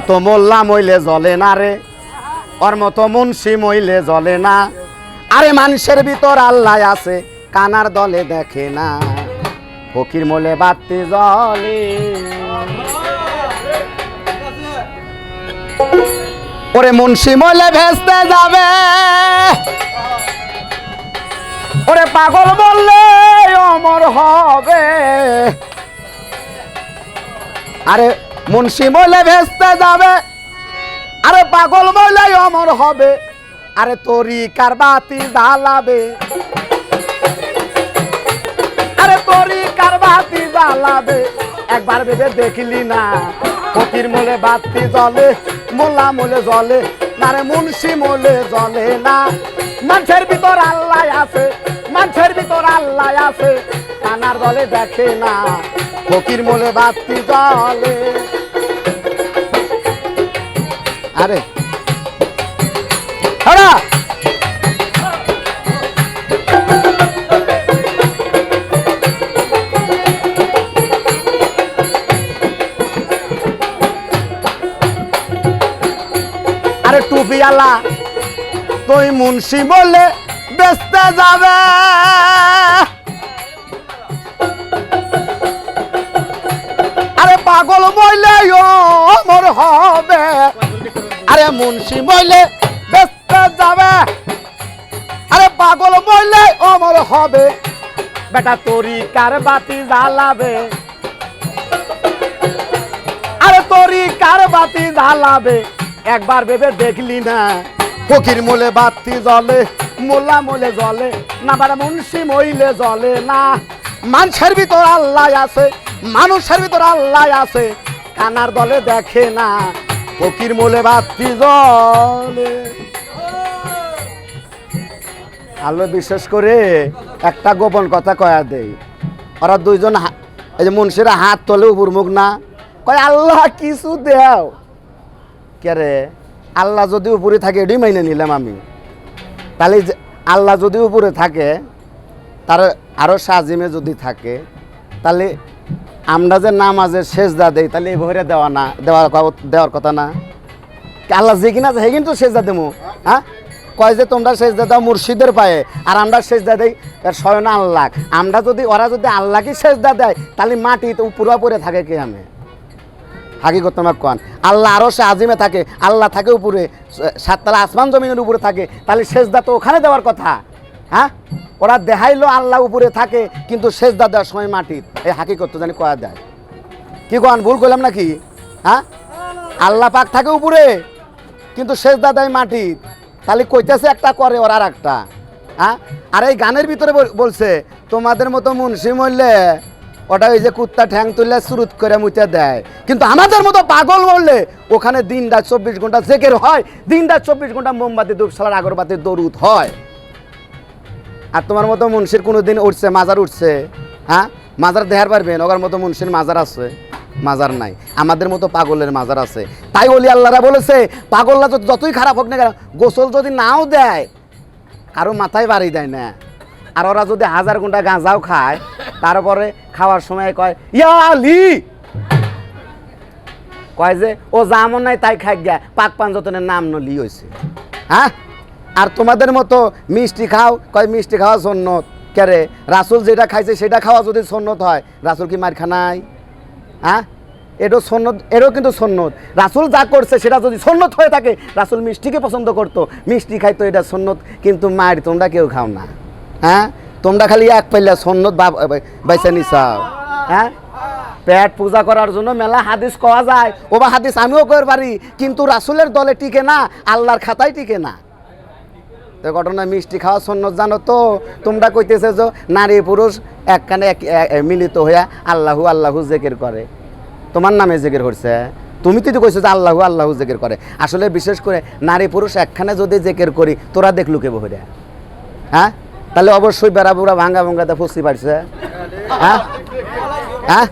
অত মোল্লা মইলে জ্বলে না রে। ওর মতো মুন্সি মইলে জ্বলে না। আরে মানুষের ভিতর আল্লাহ আছে, কানার দলে দেখে না। ফকির মোলে বাতি জলে। ওরে মুন্সি মলে ভেস্তে যাবে। ওরে পাগল বললে অমর হবে। আরে মুন্সি মলে ভেস্তে যাবে, আরে পাগল বললে অমর হবে, আরে তোরি কার বাতি জ্বালাবে। আরে তোরি কার বাতি জ্বালাবে, একবার ভেবে দেখলি না, ফকির মোলে বাতি জ্বলে, মোল্লা মোলে জ্বলে, না রে মুন্সি মোলে জ্বলে না। মানুষের ভিতর আল্লাহ আছে, মানুষের ভিতর আল্লাহ আছে, কানার দলে দেখে না, ফকির মোলে বাতি জ্বলে। আরে। হ্যাঁ আরে টুপিয়ালা তুই মুন্সি বলে বেচতে যাবে। আরে পাগল বইলে অমর হবে। আরে মুন্সি বইলে বেচতে যাবে। আরে পাগল বইলে অমর হবে। বেটা তোরি কার বাতি জ্বালাবে? আরে তোরি কার বাতি জ্বালাবে? একবার ভেবে দেখলি না? ফকির মোলে বাতি জ্বলে মোলা মোলে জ্বলে, না বারা মুন্সি মইলে জ্বলে না। মানুষের ভিতর আল্লাহ আছে, মানুষের ভিতর আল্লাহ আছে, কানার দলে দেখে না। ফকির মোলে বাতি জ্বলে। আলো বিশেষ করে একটা গোপন কথা কয়া দেই। ওরা দুইজন এই যে মুন্সিরা হাত তোলে উপর মুখ না, কয়, আল্লাহ, কিছু দেও। কে আল্লাহ যদি উপরে থাকে এটাই মাইনে নিলাম আমি। তাহলে আল্লাহ যদি উপরে থাকে, তার আরও সাজিমে যদি থাকে, তাহলে আমরা যে নাম নামাজের শেষদা দেই, তাহলে এই ভরে দেওয়া না, দেওয়ার দেওয়ার কথা না। আল্লাহ যে কিনা হে কিন্তু শেষদা দেবো হ্যাঁ? কয় যে তোমরা শেষদা দাও মুর্শিদের পায়ে, আর আমরা শেষদা দেই এর স্বয়ং আল্লাহ। আমরা যদি ওরা যদি আল্লাহকে শেষদা দেয়, তাহলে মাটি তো পুরা পরে থাকে কে আমি হাকিকত তোমার কন আল্লাহ আরও সে আজিমে থাকে, আল্লাহ থাকে উপরে সাততলা আসমান জমিনের উপরে থাকে, তাহলে শেষদা তো ওখানে দেওয়ার কথা। হ্যাঁ? ওরা দেখাইলো আল্লাহ উপরে থাকে, কিন্তু শেষদা দেওয়ার সময় মাটির এই হাকি তো জানি কয়া দেয়। কি কন, ভুল করলাম নাকি? হ্যাঁ? আল্লাহ পাক থাকে উপরে, কিন্তু শেষদা দেয় মাটির তাহলে কইতেছে একটা করে, ওর আর একটা হ্যাঁ? আর এই গানের ভিতরে বল- বলছে, তোমাদের মতো মুন্সি মরলে ওটা ওই যে কুত্তা ঠ্যাং তুললে সুরুত করে মুতে দেয়। কিন্তু আমাদের মতো পাগল বললে ওখানে দিন রাত চব্বিশ ঘণ্টা জেকের হয় দিন রাত চব্বিশ ঘণ্টা মোমবাতি ধূপশালার আগরবাতির দরুদ হয়। আর তোমার মতো মুন্সির কোনো দিন উঠছে, মাজার উঠছে হ্যাঁ? মাজার দেহার পারবেন ওগার মতো মুন্সির মাজার আছে, মাজার নাই। আমাদের মতো পাগলের মাজার আছে। তাই বলি আল্লাহরা বলেছে, পাগলরা যত- যতই খারাপ হোক না কেন, গোসল যদি নাও দেয়, কারও মাথায় বাড়ি দেয় না। আর ওরা যদি হাজার ঘণ্টা গাঁজাও খায়, তারপরে খাওয়ার সময় কয়, ইয়া আলি! কয় যে, ও যেমন নাই তাই খাই গা পাক পাঞ্জতনের নাম নলি হয়েছে হ্যাঁ? আর তোমাদের মতো মিষ্টি খাও, কয় মিষ্টি খাওয়া সন্ন্যত? কেরে রাসুল যেটা খাইছে সেটা খাওয়া যদি সন্ন্যত হয়, রাসুল কি মার খানাই? হ্যাঁ এটাও সন্ন্যত এটাও কিন্তু সন্ন্যত। রাসুল যা করছে সেটা যদি সন্ন্যত হয়ে থাকে, রাসুল মিষ্টিকে পছন্দ করতো। মিষ্টি খাইতো এটা সন্ন্যত, কিন্তু মায়ের তোমরা কেউ খাও না। হ্যাঁ তোমরা খালি এক পাইলা সন্ন্যত বাইসা নিছাও হ্যাঁ পেট পূজা করার জন্য মেলা হাদিস কওয়া যায়। ও বা হাদিস আমিও কর পারি, কিন্তু রাসুলের দলে টিকে না, আল্লাহর খাতায় টিকে না। তো ঘটনা মিষ্টি খাওয়া সন্ন্যত জানো তো, তোমরা কইতেছে যে নারী পুরুষ এক কানে এক মিলিত হইয়া আল্লাহু আল্লাহু জেকের করে। তোমার নামে জেকের করছে? তুমি তো কইছো যে আল্লাহু আল্লাহু জেকের করে। আসলে বিশেষ করে নারী পুরুষ একখানে যদি জেকের করি, তোরা দেখলু কে বহরে? হ্যাঁ? তাহলে অবশ্যই বেড়া বুড়া ভাঙ্গা ভাঙ্গাতে ফুসি পারছে। হ্যাঁ? হ্যাঁ?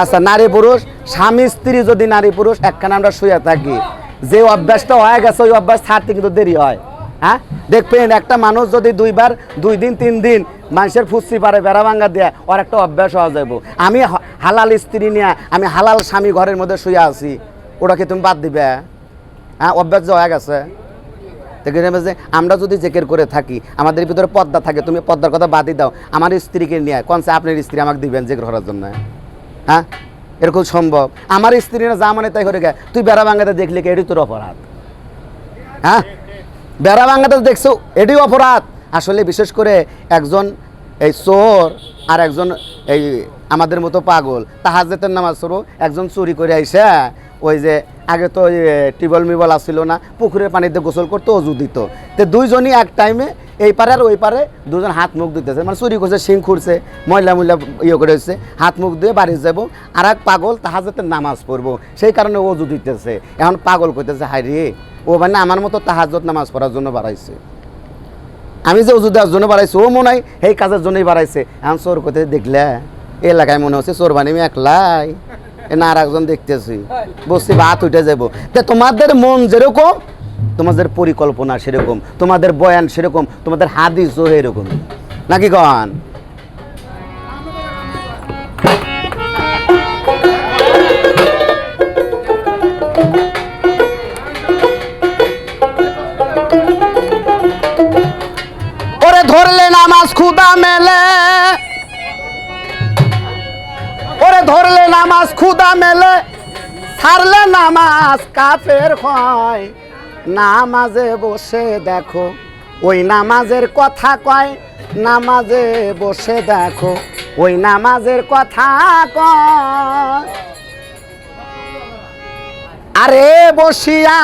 আচ্ছা নারী পুরুষ, স্বামী, স্ত্রী যদি নারী পুরুষ একখানে আমরা শুয়ে থাকি, যে অভ্যাসটা হয়ে গেছে, ওই অভ্যাস ছাড়তে কিন্তু দেরি হয়। হ্যাঁ? দেখবেন, একটা মানুষ যদি দুইবার, দুই দিন, তিন দিন মানুষের ফুসি পারে, বেড়া ভাঙ্গা দেয়া, ওর একটা অভ্যাস হওয়া যাব আমি হালাল স্ত্রী নিয়ে, আমি হালাল স্বামী ঘরের মধ্যে শুয়ে আছি ওটাকে তুমি বাদ দিবে? হ্যাঁ অভ্যাস যে হয়ে গেছে। যে, আমরা যদি জেকের করে থাকি, আমাদের ভিতরে পদ্মা থাকে, তুমি পদ্মার কথা বাদই দাও। আমার স্ত্রীকে নিয়ে কনসে আপনার স্ত্রী আমাকে দিবেন জেকের করার জন্য? হ্যাঁ? এরকম সম্ভব। আমার স্ত্রী না, যা মানে তাই করে তুই বেড়া ভাঙ্গাতে দেখলি কি এটি তোর অপরাধ। হ্যাঁ? বেড়া ভাঙাটা দেখছ, এটিও অপরাধ। আসলে বিশেষ করে একজন এই চোর আর একজন এই আমাদের মতো পাগল তাহাজেতের নামাজ সরো একজন চুরি করে আইসা, ওই যে আগে তো ওই টিবল মিবল আসছিল না, পুকুরের পানিতে গোসল করতো, অজু দিত। তো দুইজনই এক টাইমে এই পারে আর ওই পারে দুজন হাত মুখ দিতেছে মানে চুরি করছে, শিং খুঁড়ছে, ময়লা ময়লা ইয়ে করে হচ্ছে হাত মুখ দিয়ে বাড়ি যাব। আর এক পাগল তাহাজেতের নামাজ পড়ব। সেই কারণে অজু দিতেছে এখন পাগল করতেছে রে, ও মানে আমার মতো তাহাজত নামাজ পড়ার জন্য বাড়াইছে। আমি যে উজু দেওয়ার জন্য বাড়াইছি, ও মনে হয় এই কাজের জন্যই বাড়াইছে। এখন চোর করতে দেখলে এলাকায় মনে হচ্ছে চোর বানিয়ে একলাই। না আর একজন দেখতেছি। বসছি, ভাত উঠে যাব তা তোমাদের মন যেরকম তোমাদের পরিকল্পনা সেরকম, তোমাদের বয়ান সেরকম, তোমাদের হাদিসও এরকম। নাকি কন? ধরলে নামাজ খুদা মেলে। ওরে ধরলে নামাজ খুদা মেলে। ছাড়লে নামাজ কাফের হয়। নামাজে বসে দেখো। ওই নামাজের কথা কয়, নামাজে বসে দেখো। ওই নামাজের কথা কয়। আরে বসিয়া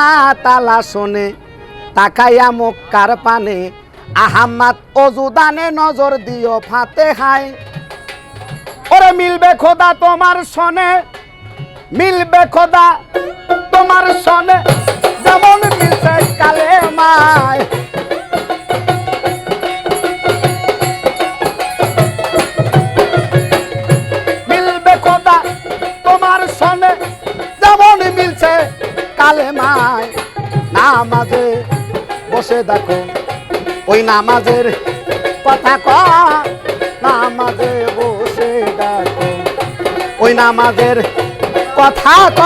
তালা শোনে, তাকাইয়া মক্কার পানে। আহাম্মাদ অজুদানে নজর দিও ফাতে হাই ওরে মিলবে খোদা তোমার সনে মিলবে খোদা তোমার সনে যেমন মিলবে খোদা তোমার সনে যেমন মিলছে কালে মায় নামাজে বসে দেখো, ওই নামাজের কথা ক। নামাজে বসে দেখো, ওই নামাজের কথা ক।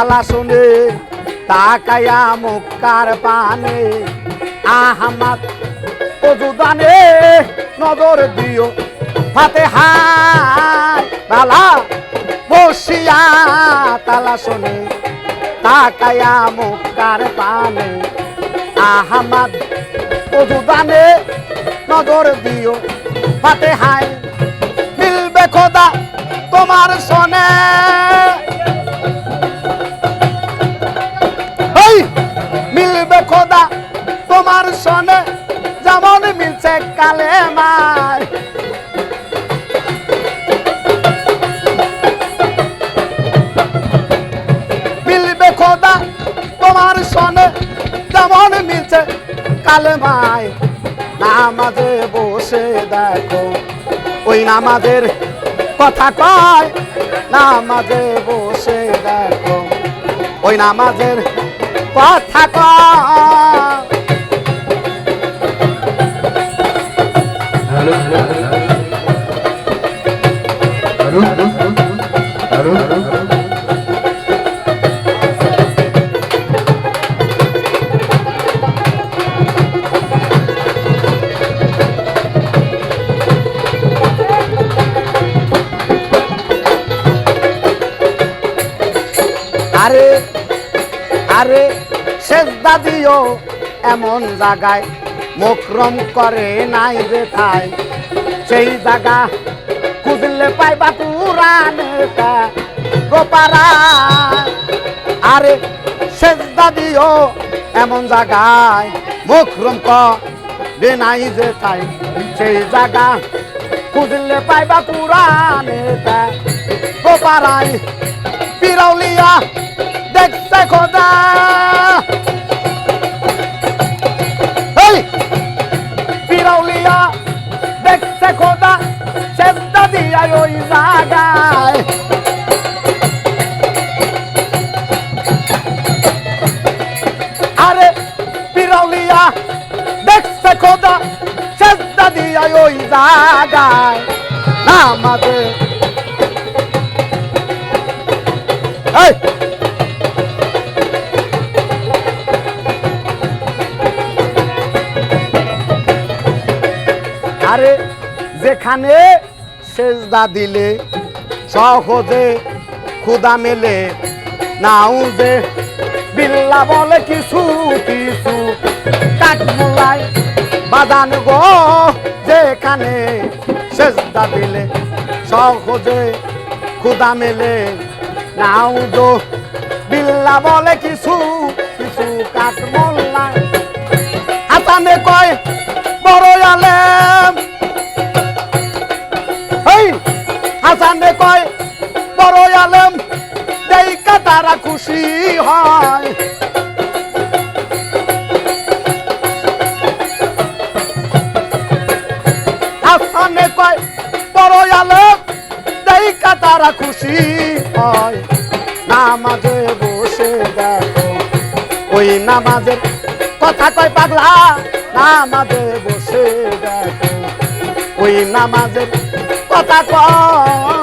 তালা শুনে তাকায়া মুক্কার পানে আহমাদ অজুদানে নজর দিও ফাতে হাই বালা বসিয়া তালা শুনে তাকায়া মুক্কার পানে আহমাদ অজুদানে নজর দিও ফাতে হাই মিলবে খোদা তোমার সনে কালে মায় মিলবে খোদা তোমার সনে, যেমন মিলছে কালে মায়। নামাজে বসে দেখো, ওই নামাজের কথা কয়। নামাজে বসে দেখো, ওই নামাজের কথা কয়। আরে আরে সেজদা দিও এমন জায়গায়। মকরম করে নাই বেথায় সেই জায়গা খুঁজলে পাইবা পুরানে গোপারা, আরে সেজদা দিও এমন জায়গায় মকরম করে নাই যেথায় সেই জায়গা খুঁজলে পাইবা পুরানে গোপারায় পিরাউলিয়া দেখতে খোদা। পিরাউলিয়া দেখছে খোদা আরে যেখানে সেজদা দিলে সহজে ক্ষুদা মেলে নাও যে বিল্লা বলে কিছু কিছু। কাঠমোলায় বাদান গো, যেখানে সেজদা দিলে সহজে খুদা মেলে। নাও দো বিল্লা বলে কিছু কিছু কাঠমোল্লায় হাসানে হয় হাসানে কয় বড় দেইকা তারা খুশি হয়। নামাজে বসে দেখো, ওই নামাজের কথা কয় পাগলা। নামাজে বসে দেখো, ওই নামাজের কথা কয়